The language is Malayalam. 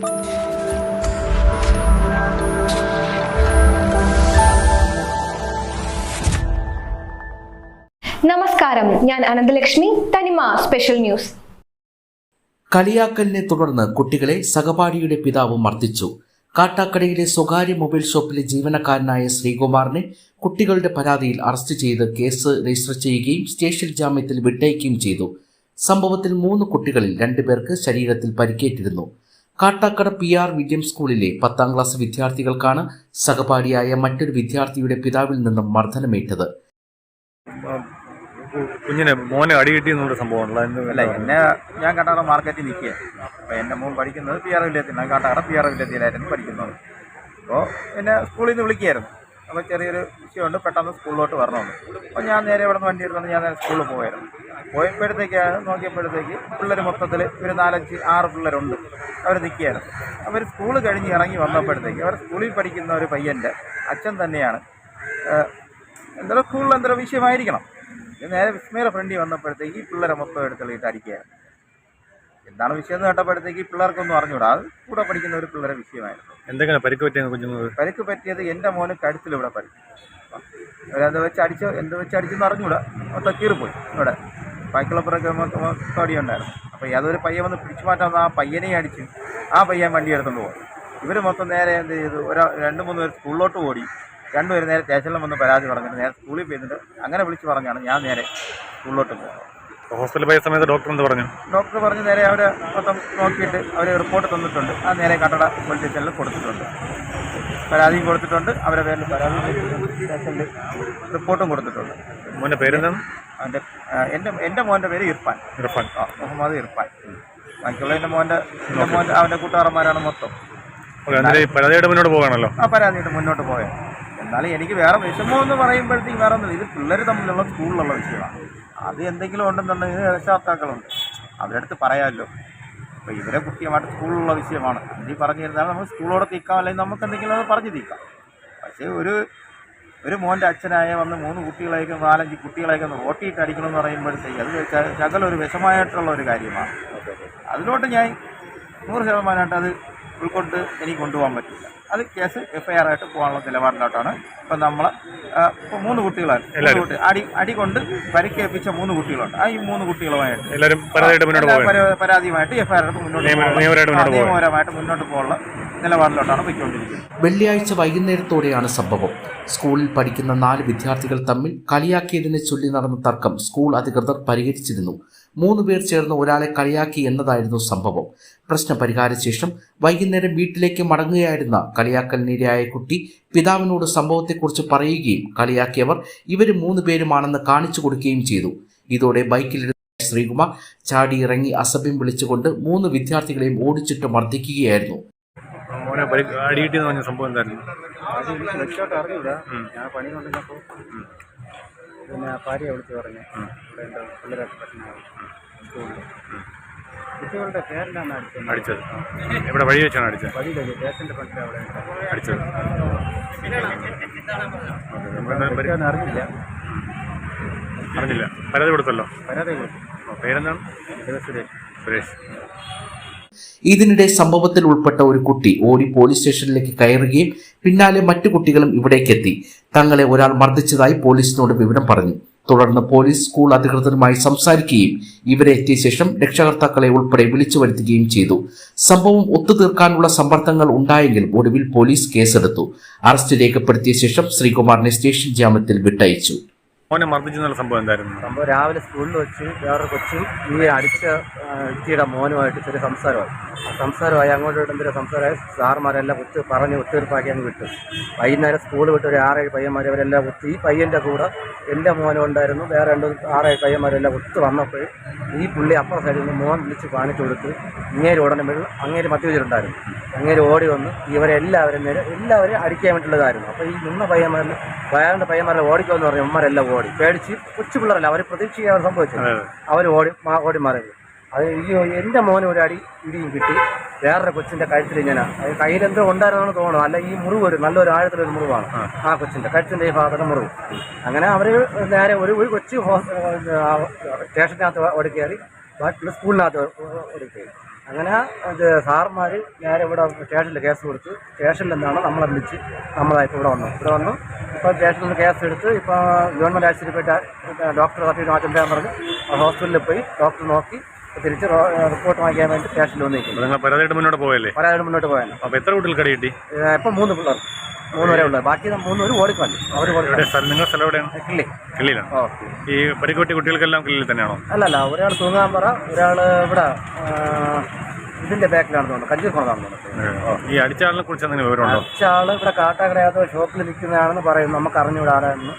നമസ്കാരം. ഞാൻ അനന്തലക്ഷ്മി തനിമ സ്പെഷ്യൽ ന്യൂസ്. കളിയാക്കലിനെ തുടർന്ന് കുട്ടികളെ സഹപാഠിയുടെ പിതാവ് മർദ്ദിച്ചു. കാട്ടാക്കടയിലെ സ്വകാര്യ മൊബൈൽ ഷോപ്പിലെ ജീവനക്കാരനായ ശ്രീകുമാറിനെ കുട്ടികളുടെ പരാതിയിൽ അറസ്റ്റ് ചെയ്ത് കേസ് രജിസ്റ്റർ ചെയ്യുകയും സ്റ്റേഷൻ ജാമ്യത്തിൽ വിട്ടയക്കുകയും ചെയ്തു. സംഭവത്തിൽ മൂന്ന് കുട്ടികളിൽ രണ്ടുപേർക്ക് ശരീരത്തിൽ പരിക്കേറ്റിരുന്നു. കാട്ടാക്കട പി ആർ വില്യം സ്കൂളിലെ പത്താം ക്ലാസ് വിദ്യാർത്ഥികൾക്കാണ് സഹപാഠിയായ മറ്റൊരു വിദ്യാർത്ഥിയുടെ പിതാവിൽ നിന്നും മർദ്ദനമേറ്റത്. കുഞ്ഞിനെ മോനെ അടി കിട്ടിയെന്നൊരു സംഭവമാണല്ലോ. എന്നെ ഞാൻ കാട്ടാറ മാർക്കറ്റിൽ നിൽക്കുക അപ്പോൾ എന്റെ മോൻ പഠിക്കുന്നത് പി ആർ വില്യത്തിലാണ് കാട്ടാറ പി ആർ വില്യത്തിലായിരുന്നു പഠിക്കുന്നത്. അപ്പോൾ എന്നെ സ്കൂളിൽ നിന്ന് വിളിക്കുകയായിരുന്നു. അപ്പോൾ ചെറിയൊരു വിഷയമുണ്ട്. പെട്ടെന്ന് സ്കൂളിലോട്ട് വരണമെന്ന്. അപ്പോൾ ഞാൻ നേരെ ഇവിടെ നിന്ന് വണ്ടി എടുത്തുകൊണ്ട് ഞാൻ നേരെ സ്കൂളിൽ പോയായിരുന്നു. പോയപ്പോഴത്തേക്കാണ് നോക്കിയപ്പോഴത്തേക്ക് പിള്ളേർ മൊത്തത്തിൽ ഒരു നാലഞ്ച് ആറ് പിള്ളേരുണ്ട്. അവർ നിൽക്കുകയാണ്. അവർ സ്കൂൾ കഴിഞ്ഞ് ഇറങ്ങി വന്നപ്പോഴത്തേക്ക് അവർ സ്കൂളിൽ പഠിക്കുന്ന ഒരു പയ്യന്റെ അച്ഛൻ തന്നെയാണ്. എന്തോ സ്കൂളിൽ എന്തോ വിഷയമായിരിക്കണം. നേരെ വിസ്മയുടെ ഫ്രണ്ടി വന്നപ്പോഴത്തേക്ക് ഈ പിള്ളേരെ മൊത്തം അടിക്കുകയായിരുന്നു എന്താണ് വിഷയം എന്ന് കേട്ടപ്പോഴത്തേക്ക് ഈ പിള്ളേർക്കൊന്നും അറിഞ്ഞൂടാ. അത് കൂടെ പഠിക്കുന്ന ഒരു പിള്ളേരെ വിഷയമായിരുന്നു. എന്തൊക്കെയാണ് പരിക്ക് പറ്റിയ കുഞ്ഞുങ്ങൾ പരിക്ക് പറ്റിയത് എന്റെ മോന് കഴുത്തിൽ ഇവിടെ പരിക്ക്. അവരെന്ത് വെച്ച് അടിച്ചോ എന്ത് വെച്ച് അടിച്ചെന്ന് അറിഞ്ഞൂടാ. മൊത്തം കീറിപ്പോയി ഇവിടെ ബാക്കിയുള്ളപ്പുറമൊക്കെ മൊത്തം അടി ഉണ്ടായിരുന്നു. അപ്പോൾ അതൊരു പയ്യൻ വന്ന് പിടിച്ചു മാറ്റാൻ ആ പയ്യനെ അടിച്ച് ആ പയ്യൻ വണ്ടി എടുത്തുകൊണ്ട് പോകും ഇവർ മൊത്തം നേരെ എന്ത് ചെയ്തു? ഒരാ രണ്ട് മൂന്ന് പേര് സ്കൂളിലോട്ട് ഓടി. രണ്ടുപേരും നേരെ സ്റ്റേഷനിൽ വന്ന് പരാതി പറഞ്ഞിട്ട് നേരെ സ്കൂളിൽ പോയിരുന്നിട്ട് അങ്ങനെ വിളിച്ച് പറഞ്ഞാണ് ഞാൻ നേരെ സ്കൂളിലോട്ട് പോകുന്നത് ഹോസ്പിറ്റലിൽ പോയ സമയത്ത് ഡോക്ടർ എന്ത് പറഞ്ഞു? ഡോക്ടർ പറഞ്ഞ് നേരെ അവരെ മൊത്തം നോക്കിയിട്ട് അവർ റിപ്പോർട്ട് തന്നിട്ടുണ്ട്. ആ നേരെ കട്ടട പോലീസ് സ്റ്റേഷനിൽ കൊടുത്തിട്ടുണ്ട്. പരാതിയും കൊടുത്തിട്ടുണ്ട്. അവരെ പേരിൽ പരാതി സ്റ്റേഷനിൽ റിപ്പോർട്ടും കൊടുത്തിട്ടുണ്ട്. മോന്റെ പേരെന്താണ്? അവന്റെ എന്റെ എന്റെ മോന്റെ പേര് ഇർഫാൻ. ഇർഫാൻ. ആ മുഹമ്മദ് ഇർഫാൻ. ബാക്കിയുള്ള എന്റെ മോന്റെ എന്റെ മോന്റെ അവന്റെ കൂട്ടുകാരന്മാരാണ് മൊത്തം. പരാതിയുടെ മുന്നോട്ട് പോകണമല്ലോ ആ പരാതിയായിട്ട് മുന്നോട്ട് പോയത് എന്നാലും എനിക്ക് വേറെ വിഷമം എന്ന് പറയുമ്പോഴത്തേക്ക് വേറെ ഒന്നും ഇത് പിള്ളേർ തമ്മിലുള്ള സ്കൂളിലുള്ള വിഷയമാണ്. അത് എന്തെങ്കിലും ഉണ്ടെന്നുണ്ടെങ്കിൽ രക്ഷകർത്താക്കളുണ്ട് അവരുടെ അടുത്ത് പറയാമല്ലോ. അപ്പോൾ ഇവരെ കൃത്യമായിട്ട് സ്കൂളിലുള്ള വിഷയമാണ്. നീ പറഞ്ഞു തരുന്നാൽ നമുക്ക് സ്കൂളോടെ തീക്കാം അല്ലെങ്കിൽ നമുക്ക് എന്തെങ്കിലും അത് പറഞ്ഞു തീക്കാം പക്ഷേ ഒരു ഒരു മോന്റെ അച്ഛനായ വന്ന് മൂന്ന് കുട്ടികളേക്കും നാലഞ്ച് കുട്ടികളേക്കും ഒന്ന് ഓട്ടിയിട്ട് അടിക്കണമെന്ന് പറയുമ്പോഴത്തേക്ക് അത് ശകലൊരു വിഷമായിട്ടുള്ള ഒരു കാര്യമാണ്. അതിലോട്ട് ഞാൻ നൂറ് ശതമാനമായിട്ട് അത് ഉൾക്കൊണ്ട് എനിക്ക് കൊണ്ടുപോകാൻ പറ്റില്ല. അത് കേസ് എഫ് ഐ ആർ ആയിട്ട് പോകാനുള്ള നിലപാടിലോട്ടാണ്. ഇപ്പം നമ്മൾ ഇപ്പോൾ മൂന്ന് കുട്ടികളാണ്. കുട്ടി അടി അടി കൊണ്ട് പരിക്കേൽപ്പിച്ച മൂന്ന് കുട്ടികളുണ്ട്. ആ ഈ മൂന്ന് കുട്ടികളുമായിട്ട് പരാതിയുമായിട്ട് എഫ് ഐ ആർ മുന്നോട്ട്. നിയമപരമായിട്ട് മുന്നോട്ട് പോകാനുള്ള നിലപാടിലോട്ടാണ് പോയിക്കൊണ്ടിരിക്കുന്നത്. വെള്ളിയാഴ്ച വൈകുന്നേരത്തോടെയാണ് സംഭവം. സ്കൂളിൽ പഠിക്കുന്ന നാല് വിദ്യാർത്ഥികൾ തമ്മിൽ കളിയാക്കിയതിനെ ചൊല്ലി നടന്ന തർക്കം സ്കൂൾ അധികൃതർ പരിഹരിച്ചിരുന്നു. മൂന്ന് പേർ ചേർന്ന് ഒരാളെ കളിയാക്കി എന്നതായിരുന്നു സംഭവം. പ്രശ്നം പരിഹാര ശേഷം വൈകുന്നേരം വീട്ടിലേക്ക് മടങ്ങുകയായിരുന്ന കളിയാക്കലിനിരയായ കുട്ടി പിതാവിനോട് സംഭവത്തെക്കുറിച്ച് പറയുകയും കളിയാക്കിയവർ ഇവർ മൂന്ന് പേരുമാണെന്ന് കാണിച്ചു കൊടുക്കുകയും ചെയ്തു. ഇതോടെ ബൈക്കിലിരുന്ന ശ്രീകുമാർ ചാടി ഇറങ്ങി അസഭ്യം വിളിച്ചുകൊണ്ട് മൂന്ന് വിദ്യാർത്ഥികളെയും ഓടിച്ചിട്ട് മർദ്ദിക്കുകയായിരുന്നു. മോനെ പറഞ്ഞ സംഭവം എന്തായിരുന്നു? പിന്നെ ഭാര്യയെ വിളിച്ച് പറഞ്ഞു ഇവിടെ എന്റെ പിള്ളേരൊക്കെ പ്രശ്നമായി സ്കൂളിൽ കുട്ടികളുടെ പേരിലാണ് അടിച്ചത്. അടിച്ചത്. എവിടെ വഴി വെച്ചാണ് അടിച്ചത്? വഴിയിലേക്ക് സ്റ്റേഷന്റെ ഫ്രണ്ടിൽ അവിടെ അടിച്ചത്. അറിഞ്ഞില്ല. അറിഞ്ഞില്ല. പരാതി കൊടുത്തല്ലോ. പരാതി കൊടുത്തു. പേരെന്താണ്? സുരേഷ്. സുരേഷ്. ഇതിനിടെ സംഭവത്തിൽ ഉൾപ്പെട്ട ഒരു കുട്ടി ഓടി പോലീസ് സ്റ്റേഷനിലേക്ക് കയറുകയും പിന്നാലെ മറ്റു കുട്ടികളും ഇവിടേക്കെത്തി. തങ്ങളെ ഒരാൾ മർദ്ദിച്ചതായി പോലീസിനോട് വിവരം പറഞ്ഞു. തുടർന്ന് പോലീസ് സ്കൂൾ അധികൃതരുമായി സംസാരിക്കുകയും ഇവരെ എത്തിയ ശേഷം രക്ഷകർത്താക്കളെ ഉൾപ്പെടെ വിളിച്ചു വരുത്തുകയും ചെയ്തു. സംഭവം ഒത്തുതീർക്കാനുള്ള സമ്മർദ്ദങ്ങൾ ഉണ്ടായെങ്കിലും ഒടുവിൽ പോലീസ് കേസെടുത്തു. അറസ്റ്റ് രേഖപ്പെടുത്തിയ ശേഷം ശ്രീകുമാറിനെ സ്റ്റേഷൻ ജാമ്യത്തിൽ വിട്ടയച്ചു. മോനെ മർദ്ദിച്ചെന്നുള്ള സംഭവം എന്തായിരുന്നു? സംഭവം രാവിലെ സ്കൂളിൽ വെച്ച് വേറൊരു കൊച്ചു ഈ അടിച്ച വ്യക്തിയുടെ മോനുമായിട്ട് ചെറിയ സംസാരമായി. സംസാരമായി അങ്ങോട്ടും എന്തൊരു സംസാരമായി. സാറുമാരെല്ലാം ഒത്ത് പറഞ്ഞ് ഒത്തുതീർപ്പാക്കി അങ്ങ് വിട്ടു. വൈകുന്നേരം സ്കൂൾ വിട്ട് ഒരു ആറേഴ് പയ്യന്മാർ അവരെല്ലാം കുത്തി. ഈ പയ്യന്റെ കൂടെ എന്റെ മോനും ഉണ്ടായിരുന്നു. വേറെ രണ്ട് ആറേഴ് പയ്യന്മാരെല്ലാം കുത്ത് വന്നപ്പോൾ ഈ പുള്ളി അപ്പുറ സൈഡിൽ നിന്ന് മോൻ വിളിച്ച് കാണിച്ചു കൊടുത്ത് ഇങ്ങേര് ഉടനെ വെള്ളം അങ്ങേര് മദ്യവെച്ചിട്ടുണ്ടായിരുന്നു അങ്ങേര് ഓടി വന്ന് ഇവരെല്ലാവരും നേരെ എല്ലാവരും അടിക്കാൻ വേണ്ടിയുള്ളതായിരുന്നു അപ്പോൾ ഈ നിന്ന പയ്യന്മാരിൽ വയറിന്റെ പയ്യന്മാരെ ഓടിക്കുമെന്ന് പറഞ്ഞു ഉമ്മരെല്ലാം ഓടി പേടിച്ച് കൊച്ചു പിള്ളേരല്ല അവർ പ്രതീക്ഷിക്കാൻ സംഭവിച്ചത് അതെ അവർ ഓടി ഓടി മാറി അത് ഈ എന്റെ മോന് ഒരു അടി ഇടിയും കിട്ടി. വേറൊരു കൊച്ചിന്റെ കഴുത്തിൽ ഇങ്ങനെ. അത് കയ്യിലെന്തോ ഉണ്ടായിരുന്നു തോന്നുന്നു അല്ല ഈ മുറിവ് ഒരു നല്ലൊരു ആഴത്തിലൊരു മുറിവാണ്. ആ. കൊച്ചിന്റെ കഴുത്തിന്റെ ഈ ഭാഗത്തെ മുറിവ്. അങ്ങനെ അവർ നേരെ ഒരു ഒരു കൊച്ചു സ്റ്റേഷനകത്ത് ഓടി ബാക്കിയുള്ള സ്കൂളിനകത്ത് ഓടി കയറി. അങ്ങനെ ഇത് സാർമാർ നേരെ ഇവിടെ സ്റ്റേഷനിൽ കേസ് കൊടുത്ത്. സ്റ്റേഷനിൽ നിന്നാണ് നമ്മളെ വിളിച്ച് നമ്മളായിട്ട് ഇവിടെ വന്നു ഇവിടെ വന്നു. ഇപ്പോൾ സ്റ്റേഷനിൽ നിന്ന് കേസ് എടുത്ത് ഇപ്പോൾ ഗവൺമെന്റ് ആശുപത്രിയിൽ പോയിട്ട് ഡോക്ടർ സർട്ടിഫിക്കറ്റ് മാറ്റം ചെയ്യാൻ പറഞ്ഞു. ഹോസ്പിറ്റലിൽ പോയി ഡോക്ടർ നോക്കി തിരിച്ച് റിപ്പോർട്ട് വാങ്ങിക്കാൻ വേണ്ടി സ്റ്റേഷനിൽ വന്നിരിക്കുന്നു. നിങ്ങൾ പരാതിയായിട്ട് മുന്നോട്ട് പോയല്ലേ? പരാതിയായിട്ട് മുന്നോട്ട് പോയാലും അപ്പോൾ എത്ര കുട്ടികൾ കടി കിട്ടി? ഇപ്പം മൂന്ന് പിള്ളേർ. മൂന്ന് വരെ ഉള്ളത് ബാക്കി മൂന്ന് ഒരു ഓടിക്കളഞ്ഞു അവർ നിങ്ങളുടെ സ്ഥലം എവിടെയാണ്? കിള്ളി. കിള്ളിയിലാണ് ഓക്കെ ഈ പരിക്കുട്ടി കുട്ടികൾക്കെല്ലാം കിള്ളിയിൽ തന്നെയാണോ? അല്ലല്ല ഒരാൾ തൂങ്ങാമ്പറ ഒരാൾ ഇവിടെ ഇതിന്റെ ബാക്കിലാണെന്ന് തോന്നുന്നു കഞ്ചൂർ കൊണ്ടാണെന്ന് തോന്നുന്നു ഈ അടിച്ച ആളിനെ കുറിച്ച് എന്തെങ്കിലും വിവരമുണ്ടോ? അടിച്ച ആൾ ഇവിടെ കാട്ടാക്കടയാത്ത ഷോപ്പിൽ നിൽക്കുന്നതാണെന്ന് പറയുന്നു. നമുക്ക് അറിഞ്ഞൂടാ ആരാണെന്ന്